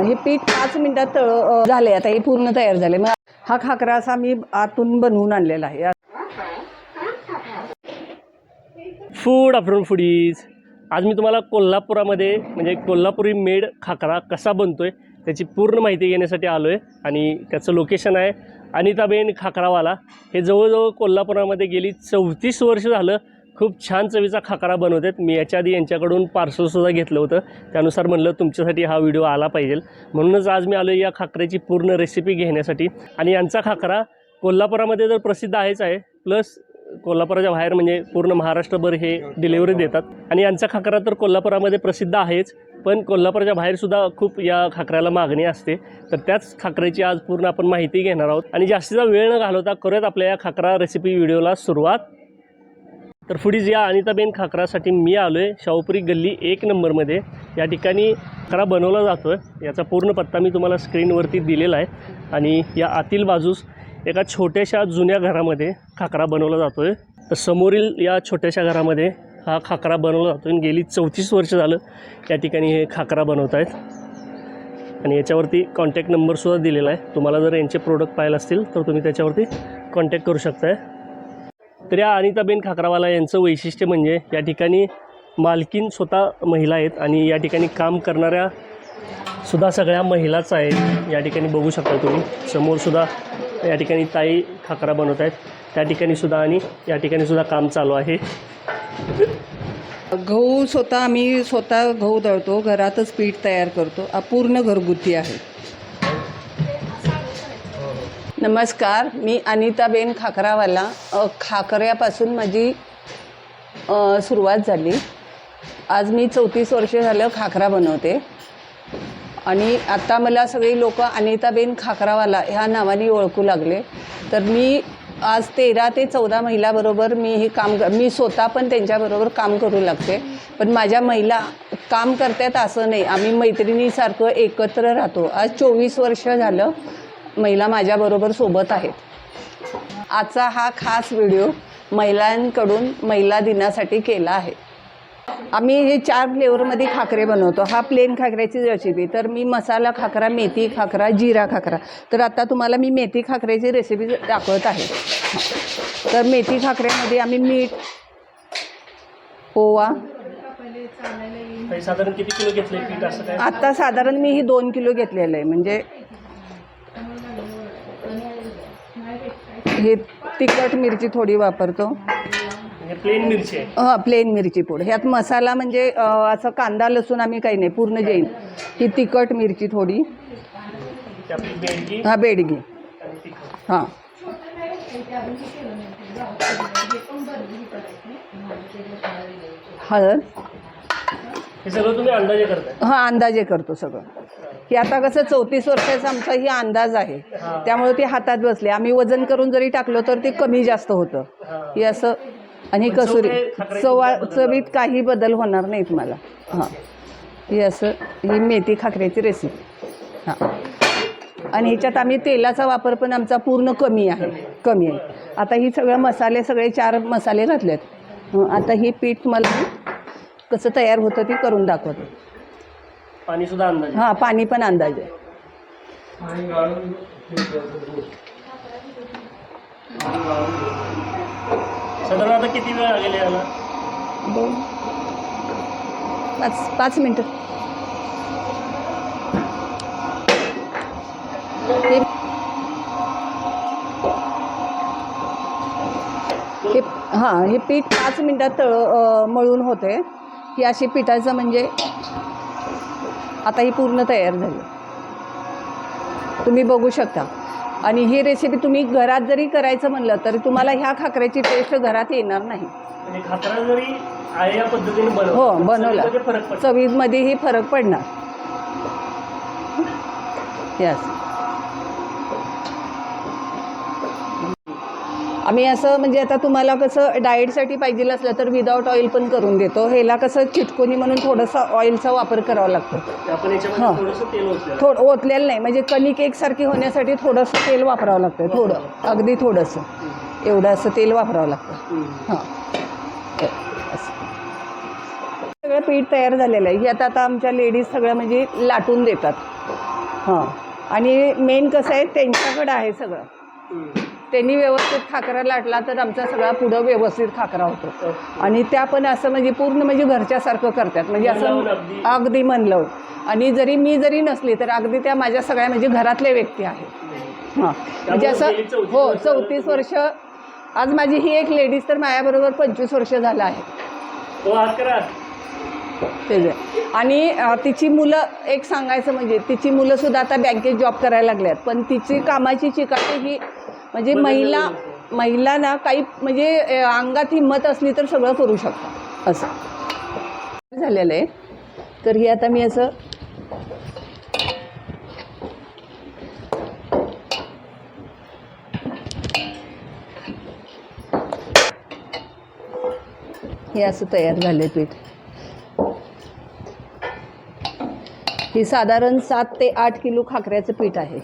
हे पीठ पाच मिनिटात तळ झाले आता हे पूर्ण तयार झाले मग हा खाकरा असा मी आतून बनवून आणलेला आहे. फूड आफ्टरनून फुडीज आज मी तुम्हाला कोल्हापुरामध्ये म्हणजे कोल्हापुरी मेड खाकरा कसा बनतो आहे त्याची पूर्ण माहिती घेण्यासाठी आलो आहे आणि त्याचं लोकेशन आहे अनिताबेन खाकरावाला. हे जवळजवळ कोल्हापुरामध्ये गेली चौतीस वर्ष झालं. खूप छान चवीचा खाकरा बनवतात. मी याच्या आधी यांच्याकडून पार्सलसुद्धा घेतलं होतं. त्यानुसार म्हणलं तुमच्यासाठी हा व्हिडिओ आला पाहिजे. म्हणूनच आज मी आलो या खाकऱ्याची पूर्ण रेसिपी घेण्यासाठी. आणि यांचा खाकरा कोल्हापुरामध्ये तर प्रसिद्ध आहेच आहे. प्लस कोल्हापुराच्या बाहेर म्हणजे पूर्ण महाराष्ट्रभर हे डिलेवरी देतात. आणि यांचा खाकरा तर कोल्हापुरामध्ये प्रसिद्ध आहेच. पण कोल्हापुराच्या बाहेरसुद्धा खूप या खाकऱ्याला मागणी असते. तर त्याच खाकऱ्याची आज पूर्ण आपण माहिती घेणार आहोत. आणि जास्तीचा वेळ न घालवता करूयात आपल्या या खाकरा रेसिपी व्हिडिओला सुरुवात. तर फुडीज या अनिताबेन खाकरासाठी मी आलो आहे शाहूपुरी गल्ली एक नंबरमध्ये. या ठिकाणी खरा बनवला जातो आहे याचा पूर्ण पत्ता मी तुम्हाला स्क्रीनवरती दिलेला आहे. आणि या आतील बाजूस एका छोट्याशा जुन्या घरामध्ये खाकरा बनवला जातो आहे तर समोरील या छोट्याशा घरामध्ये हा खाकरा बनवला जातो आणि गेली चौतीस वर्ष झालं या ठिकाणी हे खाकरा बनवत आहेत आणि याच्यावरती कॉन्टॅक्ट नंबरसुद्धा दिलेला आहे. तुम्हाला जर यांचे प्रोडक्ट पाहिजे असतील तर तुम्ही त्याच्यावरती कॉन्टॅक्ट करू शकताय. तर या अनिताबेन खाकरावाला यांचं वैशिष्ट्य म्हणजे या ठिकाणी मालकीन स्वतः महिला आहेत आणि या ठिकाणी काम करणाऱ्या सुद्धा सगळ्या महिलाच आहेत. या ठिकाणी बघू शकता तुम्ही. समोरसुद्धा या ठिकाणी ताई खाकरा बनवत आहेत. त्या ठिकाणी सुद्धा आणि या ठिकाणी सुद्धा काम चालू आहे. गहू स्वतः आम्ही स्वतः गहू दळतो. घरातच पीठ तयार करतो. अपूर्ण घरगुती आहे. नमस्कार मी अनिताबेन खाकरावाला खाकऱ्यापासून माझी सुरुवात झाली. आज मी चौतीस वर्ष झालं खाकरा बनवते. आणि आता मला सगळी लोक अनिताबेन खाकरावाला ह्या नावाने ओळखू लागले. तर मी आज तेरा ते चौदा महिलाबरोबर मी हे काम मी स्वतः पण त्यांच्याबरोबर काम करू लागते. पण माझ्या महिला काम करतात असं नाही. आम्ही मैत्रिणीसारखं एकत्र राहतो. आज चोवीस वर्ष झालं. महिला माझ्याबरोबर सोबत आहेत. आजचा हा खास व्हिडिओ महिलांकडून महिला दिनासाठी केला आहे. आम्ही हे चार फ्लेवरमध्ये खाकरे बनवतो. हा प्लेन खाकऱ्याची रेसिपी तर मी मसाला खाकरा मेथी खाकरा जिरा खाकरा. तर आता तुम्हाला मी मेथी खाकऱ्याची रेसिपी दाखवत आहे. तर मेथी खाकऱ्यामध्ये आम्ही मीठ ओवा. साधारण किती किलो घेतले आत्ता साधारण मी ही दोन किलो घेतलेलं आहे. म्हणजे हे तिखट मिरची थोडी वापरतो. प्लेन मिरची आहे. हां प्लेन मिरची पूड. ह्यात मसाला म्हणजे असं कांदा लसूण आम्ही काही नाही पूर्ण जैन. ही तिखट मिरची थोडी. हा बेडगी हां. हळद. हे सगळं तुम्ही अंदाजे करताय. हा अंदाजे करतो सगळं. की आता कसं चौतीस वर्षाचा आमचा ही अंदाज आहे. त्यामुळे ते हातात बसले. आम्ही वजन करून जरी टाकलं तर ते कमी जास्त होतं. हां. हे असं आणि कसुरी चवा चवीत काही बदल होणार नाहीत मला. हां. ही असं ही मेथी खाकऱ्याची रेसिपी हां. आणि ह्याच्यात आम्ही तेलाचा वापर पण आमचा पूर्ण कमी आहे. कमी आहे. आता ही सगळं मसाले सगळे चार मसाले घातलेत. आता ही पीठ मला कसं तयार होतं ते करून दाखवते. पाणी सुद्धा अंदाजे. हां पाणी पण अंदाजे. साधारण आता किती वेळ लागेल याला दोन. पाच पाच मिनटं. हे हे हां हे पीठ पाच मिनटात तळ अ, मळून होते. ही अशी पिठाचं म्हणजे आता ही पूर्ण तयार झाली. तुम्ही बघू शकता. आणि ही रेसिपी तुम्ही घरात जरी करायचं म्हणलं तरी तुम्हाला ह्या खाकऱ्याची टेस्ट घरात येणार नाही. हो बनवला. चवीमध्ये चवीमध्येही फरक पडणार. यस आम्ही असं म्हणजे आता तुम्हाला कसं डाएटसाठी पाहिजे असलं तर विदाऊट ऑइल पण करून देतो. ह्याला कसं चिटकोनी म्हणून थोडंसं ऑइलचा वापर करावा लागतो. ते आपण याच्यामध्ये हां. थोडंसं तेल ओतलेलं. थोडं ओतलेलं नाही. म्हणजे कणिक एकसारखी होण्यासाठी थोडंसं तेल वापरावं लागतं. थोडं. अगदी थोडंसं. एवढं असं तेल वापरावं लागतं. हम्म. हां. असं. सगळं पीठ तयार झालेलं आहे. हे आता आता आमच्या लेडीज सगळं म्हणजे लाटून देतात. हां. आणि मेन कसं आहे त्यांच्याकडं आहे सगळं. त्यांनी व्यवस्थित खाकरा लाटला तर आमचा सगळा पुढं व्यवस्थित खाकरा होतो. आणि त्या पण असं म्हणजे पूर्ण म्हणजे घरच्यासारखं करतात. म्हणजे असं अगदी. मन लावून आणि जरी मी जरी नसली तर अगदी त्या माझ्या सगळ्या म्हणजे घरातल्या व्यक्ती आहेत. हां. म्हणजे असं गेली 34 हो चौतीस वर्ष. आज माझी ही एक लेडीज तर माझ्याबरोबर पंचवीस वर्ष झालं आहे. आणि तिची मुलं एक सांगायचं म्हणजे तिची मुलं सुद्धा आता बँकेत जॉब करायला लागल्यात. पण तिची कामाची चिकाटी ही म्हणजे महिला महिला ना काही म्हणजे अंगात हिंमत असली तर सगळं करू शकतात. असं. झालेलं आहे. तर ही आता मी असं हे असं तयार झालं पीठ. ही साधारण सात ते आठ किलो खाकऱ्याचं पीठ आहे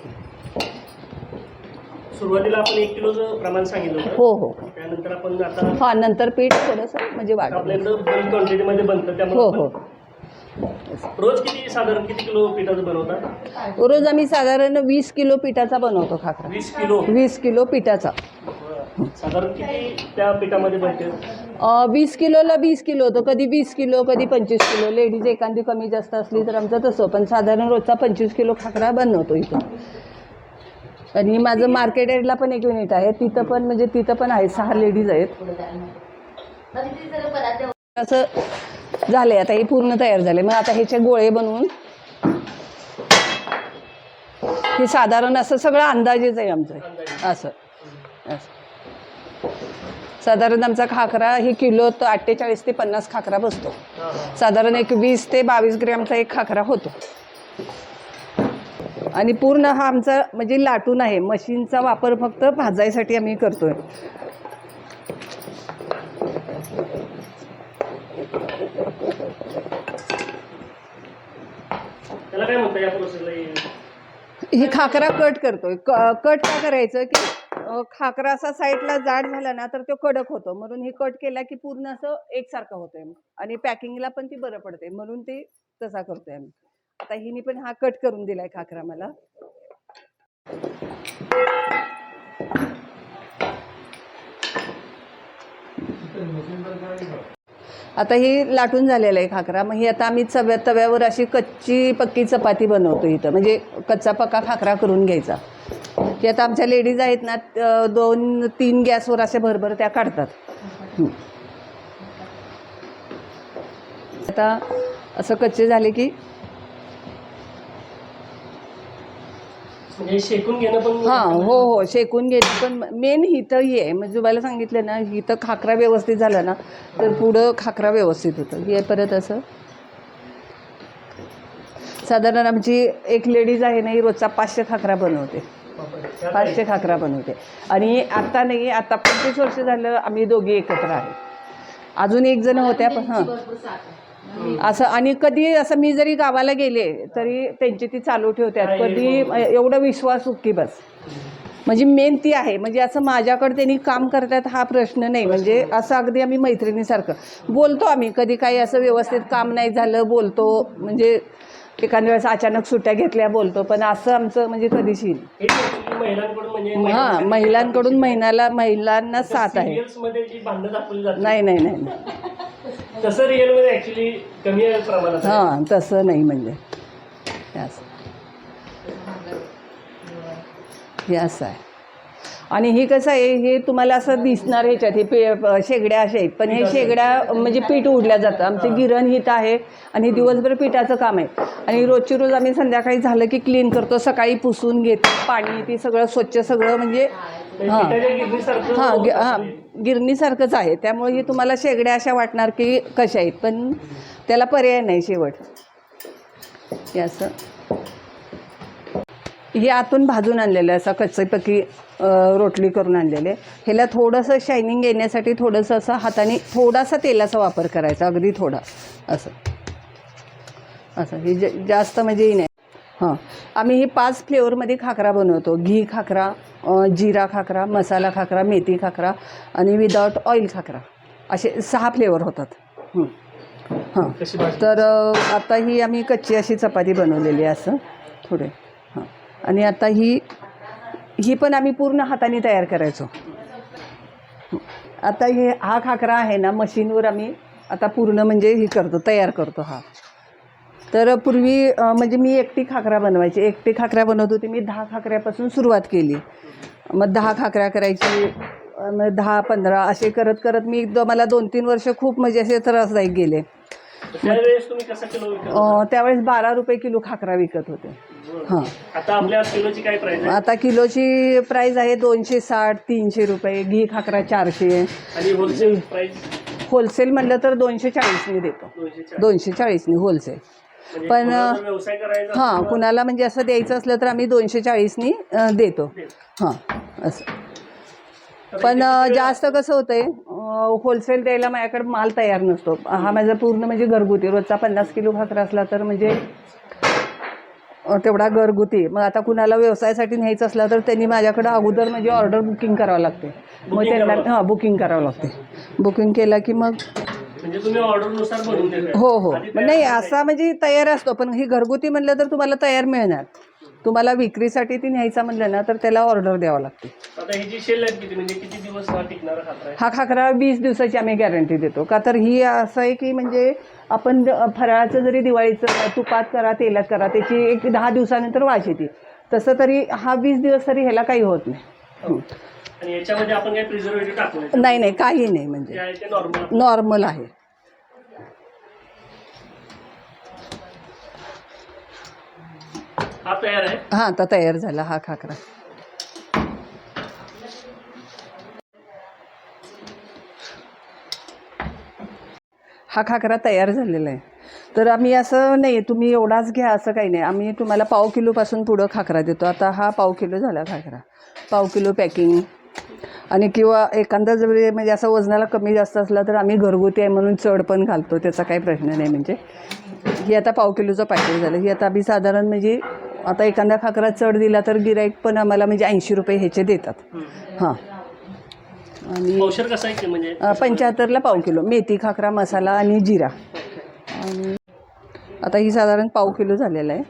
सुरुवातीला आपण एक किलोचं प्रमाण सांगितलं होतं. हो हो. त्यानंतर आपण आता हा नंतर पीठ थोडंसं म्हणजे वाढवलं आपल्याकडं बल्क क्वांटिटीमध्ये बनतं हो त्यामुळे हो आपण रोज किती साधारण किती किलो पिठाचं बनवता? रोज आम्ही साधारण वीस किलो पिठाचा बनवतो खाकरा वीस किलो? वीस किलो पिठाचा. साधारण किती त्या पिठामध्ये बनते? अं, वीस किलोला वीस किलो होतं. कधी वीस किलो कधी पंचवीस किलो. लेडीज एखादी कमी जास्त असली तर आमचं तसं. पण साधारण रोजचा पंचवीस किलो खाकरा बनवतो इथं. आणि माझं मार्केट एडला पण एक युनिट आहे. तिथं पण म्हणजे तिथं पण आहे. सहा लेडीज आहेत. असं झाले आता हे पूर्ण तयार झाले मग आता ह्याचे गोळे बनवून हे साधारण असं सगळं अंदाजेच आहे आमचं. असं. असं. साधारण आमचा खाकरा हे किलो तो अठ्ठेचाळीस ते पन्नास खाकरा बसतो. साधारण एक वीस ते बावीस ग्रॅमचा एक खाकरा होतो. आणि पूर्ण हा आमचा म्हणजे लाटून आहे. मशीनचा वापर फक्त भाजायसाठी आम्ही करतोय. काय ही? खाकरा कट करतोय. कट का करायचं की खाकरा असा साईडला जाड झाला ना तर तो कडक होतो. म्हणून ही कट केला की पूर्ण असं एकसारखं होतंय. आणि पॅकिंगला पण ती बरं पडते म्हणून ते तसा करतोय आम्ही. आता हिने पण हा कट करून दिलाय खाकरा मला. आता ही लाटून झालेलं आहे खाकरा. मग ही आता आम्ही चव्या तव्यावर अशी कच्ची पक्की चपाती बनवतो इथं. म्हणजे कच्चा पक्का खाकरा करून घ्यायचा. की आता आमच्या लेडीज आहेत ना दोन तीन गॅसवर असे भरभर त्या काढतात. आता असं कच्चे झाले की म्हणजे शेकून घेणं पण हां हो हो शेकून घेणे पण मेन हिथं ही आहे. म्हणजे तुम्हाला सांगितलं ना हिथं खाकरा व्यवस्थित झाला ना तर पुढं खाकरा व्यवस्थित होतं. हे परत असं. साधारण आमची एक लेडीज आहे ना ही रोजचा पाचशे खाकरा बनवते. पाचशे खाकरा बनवते. आणि आता नाही आता पंचवीस वर्ष झालं आम्ही दोघी एकत्र आहे. अजून एक जण होत्या पण हां. असं आणि कधी असं मी जरी गावाला गेले तरी त्यांची ती चालू ठेवतात कधी एवढा विश्वास की बस. म्हणजे मेन ती आहे. म्हणजे असं माझ्याकडे त्यांनी काम करतात हा प्रश्न नाही. म्हणजे असं अगदी आम्ही मैत्रिणीसारखं. बोलतो आम्ही कधी काही असं व्यवस्थित काम नाही झालं बोलतो. म्हणजे एखाद्या वेळेस अचानक सुट्ट्या घेतल्या बोलतो. पण असं आमचं म्हणजे कधीशी. हे महिलांकडून म्हणजे हां महिन्याला महिलांना साथ आहे. नाही नाही नाही. तसं रिअलमध्ये ऍक्च्युली कमी प्रमाणात आहे. हां तसं नाही म्हणजे. हे असं हे असं आहे आणि हे कसं आहे हे तुम्हाला असं दिसणार ह्याच्यात हे पे प- शेगड्या अशा आहेत. पण हे शेगड्या म्हणजे पीठ उडल्या जातं. आमचं गिरण हित आहे आणि दिवसभर पिठाचं काम आहे. आणि रोजची रोज आम्ही संध्याकाळी झालं की क्लीन करतो सकाळी पुसून घेतो पाणी ती सगळं स्वच्छ सगळं म्हणजे म्हणजे हां पिठाच्या गिरणीसारखं हां होत हां. असेल. गिरणीसारखंच आहे. त्यामुळे हे तुम्हाला शेगड्या अशा वाटणार की कशा आहेत पण त्याला पर्याय नाही शेवट. हे असं. हे आतून भाजून आणलेलं आहे असं कच्चेपकी रोटली करून आणलेले ह्याला थोडंसं शायनिंग येण्यासाठी थोडंसं असं हाताने थोडासा तेलाचा वापर करायचा अगदी थोडा. असं. असं. हे जास्त म्हणजे नाही. हां. आम्ही हे पाच फ्लेवरमध्ये खाकरा बनवतो. घी खाकरा जिरा खाकरा मसाला खाकरा मेथी खाकरा आणि विदाउट ऑइल खाकरा. असे सहा फ्लेवर होतात. हं. हां. तर आता ही आम्ही कच्ची अशी चपाती बनवलेली आहे असं. थोडे. आणि आता ही ही पण आम्ही पूर्ण हाताने तयार करायचो. आता हे हा खाकरा आहे ना मशीनवर आम्ही आता पूर्ण म्हणजे ही करतो तयार करतो हा. तर पूर्वी म्हणजे मी एकटी खाकरा बनवायची. एकटी खाकऱ्या बनवत होती. मी दहा खाकऱ्यापासून सुरुवात केली. मग दहा खाकऱ्या करायची दहा पंधरा असे करत करत मी एकदा मला दोन तीन वर्ष खूप म्हणजे असे त्रासदायक गेले. त्यावेळेस बारा रुपये किलो खाकरा विकत होते. हां. आता आपल्या किलोची काय प्राइस आहे? आता किलोची प्राईस आहे दोनशे साठ तीनशे रुपये. घी खाकरा चारशे. आणि होलसेल म्हणलं तर दोनशे चाळीसनी देतो. दोनशे चाळीस. दोनशे चाळीसनी होलसेल पण, व्यवसाय करायचा हां कुणाला म्हणजे असं द्यायचं असलं तर आम्ही दोनशे चाळीसनी देतो. हां असं. पण अ, जास्त कसं होतंय होलसेल द्यायला माझ्याकडे माल तयार नसतो. हा माझा पूर्ण म्हणजे घरगुती रोजचा पन्नास किलो भाकर असला तर म्हणजे तेवढा घरगुती. मग आता कुणाला व्यवसायासाठी न्यायचं असलं तर त्यांनी माझ्याकडे अगोदर म्हणजे ऑर्डर बुकिंग करावं लागते. मग त्यांना हां बुकिंग करावं लागते. बुकिंग केलं की मग म्हणजे तुम्ही ऑर्डरनुसार बनवून देता हो हो. आधी तयार नाही. असा म्हणजे तयार असतो पण ही घरगुती म्हणलं तर तुम्हाला तयार मिळणार. तुम्हाला विक्रीसाठी ती न्यायचा म्हणलं ना तर त्याला ऑर्डर द्यावं लागते. आता ह्याची शेल लाईफ किती म्हणजे किती दिवस हा टिकणारा खाकरा आहे हा खाकरा वीस दिवसाची आम्ही गॅरंटी देतो. का तर ही असं आहे की म्हणजे आपण फराळाचं जरी दिवाळीचं तुपात करा तेलात करा त्याची एक दहा दिवसानंतर वास येते. तसं तरी हा वीस दिवस तरी ह्याला काही होत नाही. आणि याच्यामध्ये आपण काही प्रिझर्वेटिव्ह टाकू नये नाही नाही काही नाही म्हणजे. जे आहे ते नॉर्मल नॉर्मल आहे. हा तयार आहे? हा आता तयार झाला हा खाकरा. हा खाकरा तयार झालेला आहे. तर आम्ही असं नाही तुम्ही एवढाच घ्या असं काही नाही. आम्ही तुम्हाला पाव किलोपासून पुढं खाकरा देतो. आता हा पाव किलो झाला खाकरा. पाव किलो पॅकिंग. आणि किंवा एखादा जर म्हणजे असं वजनाला कमी जास्त असला तर आम्ही घरगुती आहे म्हणून चढ पण घालतो. त्याचा काही प्रश्न नाही म्हणजे. ही आता पाव किलोचं पॅकेट झालं. ही आता आम्ही साधारण म्हणजे आता एखादा खाकरा चढ दिला तर गिराईक पण आम्हाला म्हणजे ऐंशी रुपये ह्याचे देतात. हां. आणि म्हणजे? पंच्याहत्तरला पाव किलो. मेथी खाकरा मसाला आणि जिरा. आणि आता ही साधारण पाव किलो झालेलं आहे.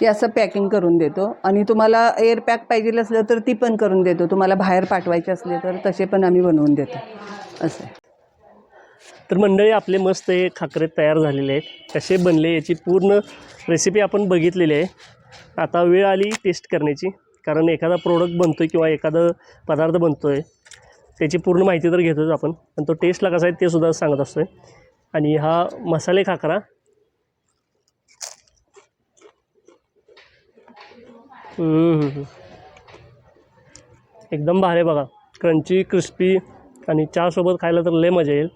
ते असं पॅकिंग करून देतो. आणि तुम्हाला एअर पॅक पाहिजे असलं तर ती पण करून देतो. तुम्हाला बाहेर पाठवायचे असले तर तसे पण आम्ही बनवून देतो. असं तर मंडळी आपले मस्त हे खाकरे तयार झालेले आहेत. कसे बनले याची पूर्ण रेसिपी आपण बघितलेली आहे. आता वेळ आली टेस्ट करण्याची. कारण एखादा प्रोडक्ट बनतो आहे किंवा एखादा पदार्थ बनतो आहे त्याची पूर्ण माहिती तर घेतोच आपण. पण तो टेस्टला कसा आहे ते सुद्धा सांगत असतो आहे आणि हा मसाले खाकरा. एकदम भारी आहे बघा. क्रंची क्रिस्पी आणि चहासोबत खायला तर लय मजा येईल.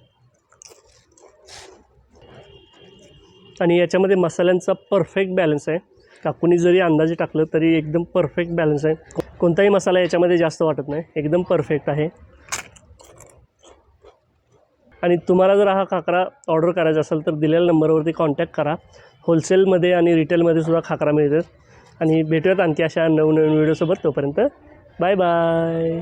आणि याच्यामध्ये मसाल्यांचा परफेक्ट बॅलन्स आहे. काकूनी जरी अंदाजे टाकलं तरी एकदम परफेक्ट बॅलन्स आहे. कोणताही मसाला याच्यामध्ये जास्त वाटत नाही. एकदम परफेक्ट आहे. आणि तुम्हाला जर हा खाकरा ऑर्डर करायचा असेल तर दिलेल्या नंबरवरती कॉन्टॅक्ट करा. होलसेलमध्ये आणि रिटेलमध्ये सुद्धा खाकरा मिळतात. आणि भेटूयात आणखी अशा नवनवीन व्हिडिओसोबत तोपर्यंत बाय बाय